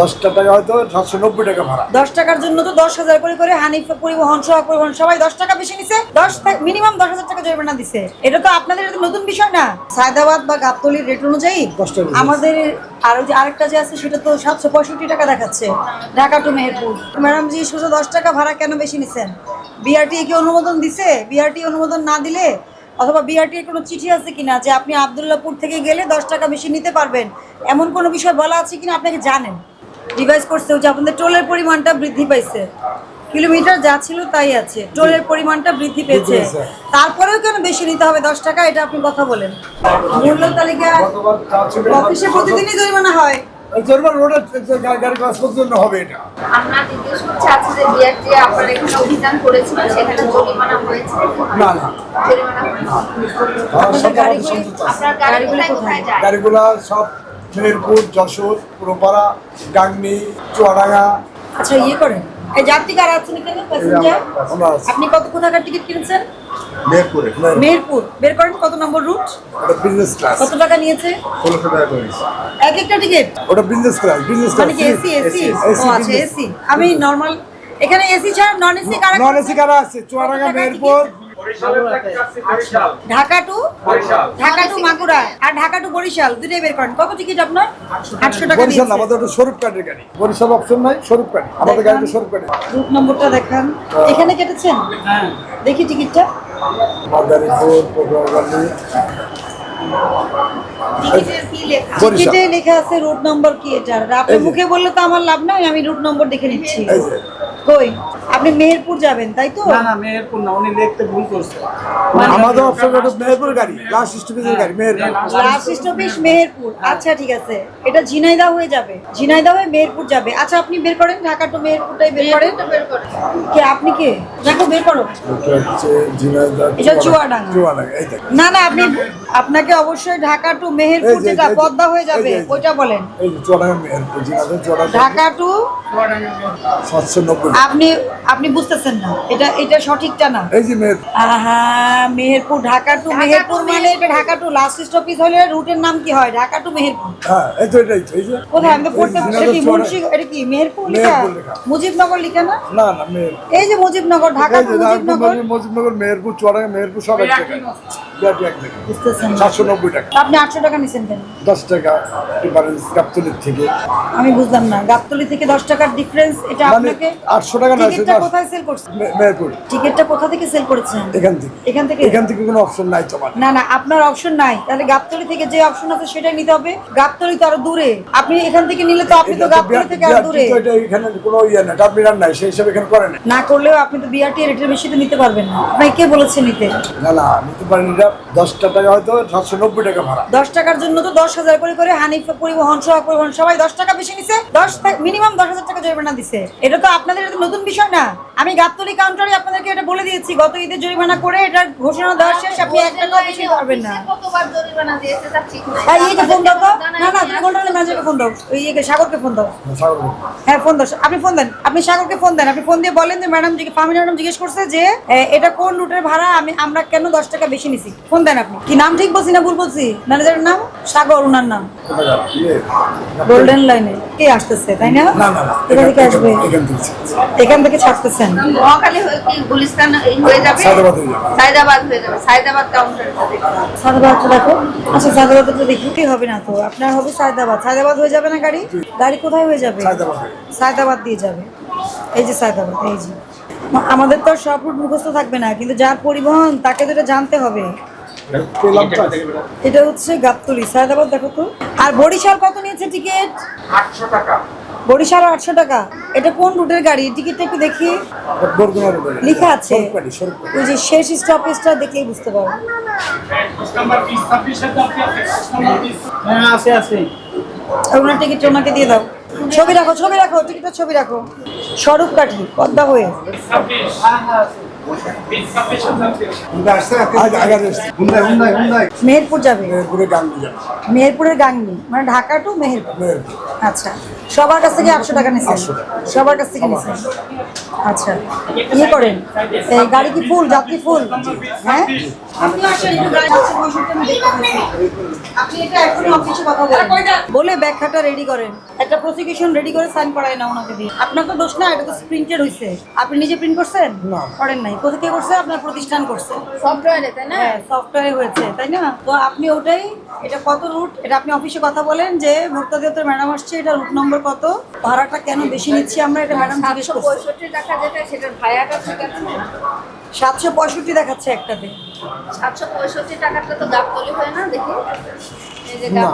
দশটা টাকা হয়তো সাতশো নব্বই টাকা ভাড়া। দশ টাকার জন্য তো দশ হাজার করে করে হানিফ পরিবহন সহ পরিবহন সবাই দশ টাকা বেশি নিছে। দশ মিনিমাম দশ হাজার টাকা জরিমানা দিছে। এটা তো আপনাদের এটা নতুন বিষয় না। সায়দাবাদ বা গাবতলির রেট অনুযায়ী। আমাদের আর যে আরেকটা যে আছে সেটা তো সাতশো পঁয়ষট্টি টাকা দেখাচ্ছে। ঢাকা টু মেহেরপুর। ম্যাডাম জি শুধু দশ টাকা ভাড়া কেন বেশি নিছেন? বিআরটি কি অনুমোদন দিছে? বিআরটি অনুমোদন না দিলে অথবা বিআরটির কোনো চিঠি আছে কিনা যে আপনি আবদুল্লাপুর থেকে গেলে দশ টাকা বেশি নিতে পারবেন? এমন কোনো বিষয় বলা আছে কিনা? আপনাকে জানেন। রিভাইজ করছে যে আপনাদের টোলের পরিমাণটা বৃদ্ধি পাইছে কিলোমিটার যা ছিল তাই আছে টোলের পরিমাণটা বৃদ্ধি পেয়েছে। তারপরেও কেন বেশি নিতে হবে দশ টাকা এটা আপনি কথা বলেন মূল্য তালিকা অফিসে প্রতিদিনই জরিমানা হয় আমরা জিজ্ঞেস করছি আজকে যে বিআরটি আপনারা এখানে অভিযান করেছিলেন সেখানে জরিমানা হয়েছে না না জরিমানা হয়নি। আমার সব গাড়ি আমাদের করে- সন্তুষ্ট আছে। আপনার গাড়িগুলো কোথায় কোথায়? কোথায় যায় গাড়িগুলা সব মেহেরপুর যশোর পুরোপাড়া গাংনি চুয়াডাঙ্গা। আচ্ছা ইয়ে করেন। এই যাত্রী কারা আছেন এখানে? প্যাসেঞ্জার আপনি কত কোথাকার টিকিট কিনেছেন? মেহেরপুরে। মেহেরপুর। বের করেন কত নম্বর রুট ওটা বিজনেস ক্লাস কত টাকা নিয়েছে? টাকা এক একটা টিকিট ওটা বিজনেস ক্লাস বিজনেস ক্লাস মানে এসি এসি ও আচ্ছা এসি আমি নর্মাল এখানে এসি ছাড়া নন এসি কারা নন এসি কারা আছে? চুয়াডাঙ্গা মেহেরপুর ঢাকা টু? ঢাকা টু মাগুরা। আর ঢাকা টু বরিশাল দুটোই বের করেন। কত টিকিট আপনার? আটশো টাকা বরিশাল আমাদের ওটা স্বরূপ কার্ডের গাড়ি। বরিশাল অপশন নাই স্বরূপ কার্ড আমাদের গাড়িটা স্বরূপ কার্ডে রুট নম্বরটা দেখান। এখানে কেটেছেন? দেখি টিকিটটা মাদারীপুর পটুয়াখালী। টিকিটের কি লেখা? টিকিটে লেখা আছে রুট নম্বর কি এটা আর আপনি মুখে বললে তো আমার লাভ নাই আমি রুট নম্বর দেখে নিচ্ছি। কই? আপনি মেহেরপুর যাবেন তাই তো? না না মেহেরপুর না উনি লিখতে ভুল করছে। আমাদের অপশন ওটা মেহেরপুর গাড়ি লাস্ট স্টপেজের গাড়ি মেহেরপুর। Last stoppage Meherpur. আচ্ছা ঠিক আছে। এটা ঝিনাইদা হয়ে যাবে। ঝিনাইদা হয়ে মেহেরপুর যাবে। আচ্ছা আপনি বের করেন ঢাকা টু মেহেরপুরটাই বের করেন। বের করে কে আপনি কে? দেখো বের করো। এটা এটা চুয়াডাঙ্গা। চুয়াডাঙ্গা। এই দেখ না না আপনি আপনাকে অবশ্যই ঢাকা টু মেহেরপুর যেটা পদ্মা হয়ে যাবে। ওইটা বলেন। এই চুয়াডাঙ্গা মেহেরপুর ঝিনাইদহ চুয়াডাঙ্গা। ঢাকা টু সাতশো নব্বই। আপনি আপনি বুঝতেছেন না। এটা এটা সঠিকটা না। এই যে মেহেরপুর আহা মেহেরপুর ঢাকা টু মেহেরপুর মানে এটা ঢাকা টু লাস্ট স্টপেজ হলে রুটের নাম কি হয়? ঢাকা টু মেহেরপুর। হ্যাঁ এই তো এটাই এই যে কোথায়? আমি পড়তে এটা কি মুন্সি। এটা কি মেহেরপুর লেখা। মুজিবনগর লেখা না? না না মেহেরপুর। এই যে মুজিবনগর ঢাকা টু মুজিবনগর। মুজিবনগর মেহেরপুর চুয়াডাঙ্গা মেহেরপুর সব এক জায়গায়। বিরাট এক জায়গায়। বুঝতেছেন না। সাতশো নব্বই টাকা। আপনি আটশো টাকা নিছেন কেন? দশ টাকা গাবতলির থেকে। আমি বুঝলাম না। গাবতলি থেকে দশ টাকার ডিফারেন্স এটা মানে আপনাকে আটশো টাকা না টিকিটটা কোথায় সেল করছেন? মেহেরপুর। টিকিটটা কোথা থেকে সেল করেছেন? এখান থেকে। এখান থেকে? এখান থেকে কোনো অপশন নাই তোমার। না না আপনার অপশন নাই। তাহলে গাবতলি থেকে যে অপশন আছে সেটাই নিতে হবে। গাবতলি তো আরও দূরে। আপনি এখান থেকে নিলে তো আপনি তো গাবতলি থেকে আরও দূরে। এটা এখানে কোনো ইয়ে না ডাবলিরান নাই সেই হিসাবে এখানে করে না করলেও আপনি তো বিআরটি রেটের বেশি তো নিতে পারবেন না। আপনাকে কে বলেছে নিতে? না না নিতে পারেন এটা দশটা টাকা হয়তো সাতশো নব্বই টাকা ভাড়া। দশ টাকার জন্য তো দশ হাজার করে করে হানিফ পরিবহন সহ পরিবহন সবাই দশ টাকা বেশি নিছে। দশ মিনিমাম দশ হাজার টাকা জরিমানা দিছে। এটা তো আপনাদের নতুন বিষয় না। আমি গাবতলি কাউন্টারে আপনাদেরকে এটা বলে দিয়েছি গত ঈদের জরিমানা করে এটা ঘোষণা দেওয়া শেষ আপনি এক টাকাও বেশি পারবেন না। অফিসে কতবার জরিমানা দিয়েছে তার ঠিক নাই ভাই এইটা ফোন দাও তো। না না না। তুমি ম্যানেজারকে ফোন দাও। ওই ইয়েকে সাগরকে ফোন দাও। সাগর হ্যাঁ ফোন দাও। আপনি ফোন দেন। আপনি সাগরকে ফোন দেন। আপনি ফোন দিয়ে বলেন যে ম্যাডাম ম্যাডাম জিজ্ঞেস করছে যে এটা কোন রুটের ভাড়া? আমি আমরা কেন দশ টাকা বেশি নিছি? ফোন দেন আপনি। কি নাম ঠিক বলছি না ভুল বলছি? ম্যানেজারের নাম? সাগর ওনার নাম। গোল্ডেন লাইনে কে আসতেছে তাই না? না না না এখান থেকে আসবে। এখান থেকে ছাড়তেছেন মহাখালী কি গুলিস্তান হয়ে যাবে? সায়দাবাদ হয়ে যাবে। হয়ে সায়দাবাদ কাউন্টার সায়দাবাদটা দেখো। আচ্ছা সায়দাবাদটা তো দেখতে হবে না তো? আপনার হবে সায়দাবাদ সায়দাবাদ হয়ে যাবে না গাড়ি? গাড়ি কোথায় হয়ে যাবে? সায়দাবাদ। সায়দাবাদ দিয়ে যাবে। এই যে সায়দাবাদ এই যে। আমাদের তো আর সব রুট মুখস্থ থাকবে না কিন্তু যার পরিবহন তাকে তো এটা জানতে হবে। এটা হচ্ছে গাবতলি। সায়দাবাদ দেখো তো। আর বরিশাল কত নিয়েছে টিকিট? বরিশাল আটশো টাকা। এটা কোন রুটের গাড়ি? টিকিটটা একটু দেখি। লেখা আছে। ওই যে শেষ স্টপেজটা দেখলেই বুঝতে পারব। হ্যাঁ আছে আছে। ওনার টিকিট ওনাকে দিয়ে দাও। ছবি রাখো ছবি রাখো টিকিটের ছবি রাখো। স্বরূপ কাঠি পদ্মা হয়ে। মেহেরপুর যাবে। মেহেরপুরের গাঙ্গি মানে ঢাকা টু মেহেরপুর। আচ্ছা। সবার কাছ থেকে আটশো টাকা নিচ্ছেন 800 টাকা। সবার কাছ থেকে নিচ্ছেন আচ্ছা। ইয়ে করেন এই গাড়ি কি ফুল যাত্রী ফুল? হ্যাঁ? বলে ব্যাখ্যাটা রেডি করেন। একটা প্রসিকিউশন রেডি করে সাইন করাই না ওনাকে দিয়ে। আপনার তো দোষ না এটা তো প্রিন্টেড হয়েছে আপনি নিজে প্রিন্ট করছেন? করেন নাই। কোথা থেকে করছে? আপনার প্রতিষ্ঠান করছে। সফটওয়্যারে তাই না? হ্যাঁ সফটওয়্যার হয়েছে তাই না? তো আপনি ওটাই এটা কত রুট এটা আপনি অফিসে কথা বলেন যে ভোক্তা ম্যাডাম আসছে এটা রুট নম্বর কত? ভাড়াটা কেন বেশি নিচ্ছি আমরা? এটা ম্যাডাম জিজ্ঞেস সাতশো করছি পঁয়ষট্টি টাকা যেটা সেটার ভাড়াটা ঠিক আছে? সাতশো পঁয়ষট্টি দেখাচ্ছে একটাতে। সাতশো পঁয়ষট্টি টাকাটা তো গাবতলি হয় না দেখি? হ্যাঁ।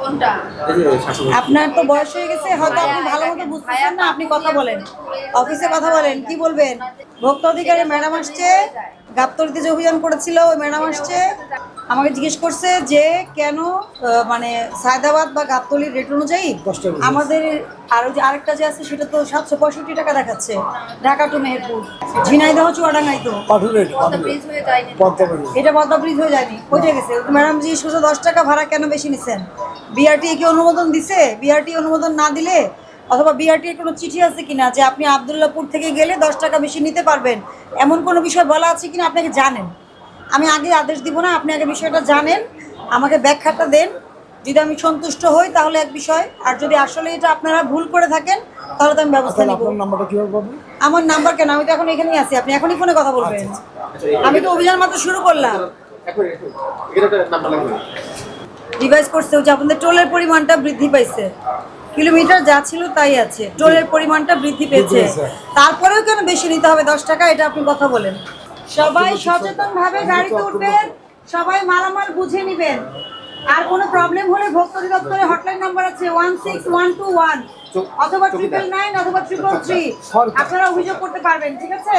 কোনটা? এই যে শাসক আপনার তো বয়স হয়ে গেছে হয়তো আপনি ভালো মতো বুঝতেছেন না আপনি কথা বলেন। অফিসে কথা বলেন কি বলবেন? ভোক্তা অধিকারের ম্যাডাম আসছে গাবতলিতে যে অভিযান করেছিল ওই ম্যাডাম আসছে। আমাকে জিজ্ঞেস করছে যে কেন মানে সায়দাবাদ বা গাবতলির রেট অনুযায়ী আমাদের আর ওই যে আরেকটা যে আছে সেটা তো সাতশো পঁয়ষট্টি টাকা দেখাচ্ছে ঢাকা টু মেহেরপুর। ঝিনাইদহ চুয়াডাঙ্গাই তো হয়ে এটা পদ্মা ব্রিজ হয়ে যায়নি কোথা গেছে। ম্যাডাম জি শুধু দশ টাকা ভাড়া কেন বেশি নিছেন? বিআরটি কি অনুমোদন দিছে? বিআরটি অনুমোদন না দিলে অথবা বিআরটি এর কোনো চিঠি আছে কিনা যে আপনি আবদুল্লাপুর থেকে গেলে দশ টাকা বেশি নিতে পারবেন? এমন কোনো বিষয় বলা আছে কিনা? আপনাকে জানেন। আমি আগে আদেশ দিব না আপনি আগে বিষয়টা জানেন আমাকে ব্যাখ্যাটা দেন। যদি আমি সন্তুষ্ট হই তাহলে এক বিষয় আর যদি আসলে এটা আপনারা ভুল করে থাকেন তাহলে তো আমি ব্যবস্থা নিব। আমার নাম্বার কেন? আমি তো এখন এখানেই আছি আপনি এখনই ফোনে কথা বলবেন। আমি তো অভিযান মাত্র শুরু করলাম। এখন এখানে একটা রিভাইজ করছে যে আপনাদের টোলের পরিমাণটা বৃদ্ধি পাইছে। কিলোমিটার যা ছিল তাই আছে। টোলের পরিমাণটা বৃদ্ধি পেয়েছে। পেয়েছে। তারপরেও কেন বেশি নিতে হবে দশ টাকা? এটা আপনি কথা বলেন। সবাই সচেতন ভাবে গাড়িতে উঠবেন সবাই মালামাল বুঝে নিবেন। আর কোনো প্রবলেম হলে ভোক্তা অধিদপ্তরের হটলাইন নাম্বার আছে one six one two one অথবা ট্রিপল নাইন অথবা ট্রিপল থ্রি আপনারা অভিযোগ করতে পারবেন ঠিক আছে?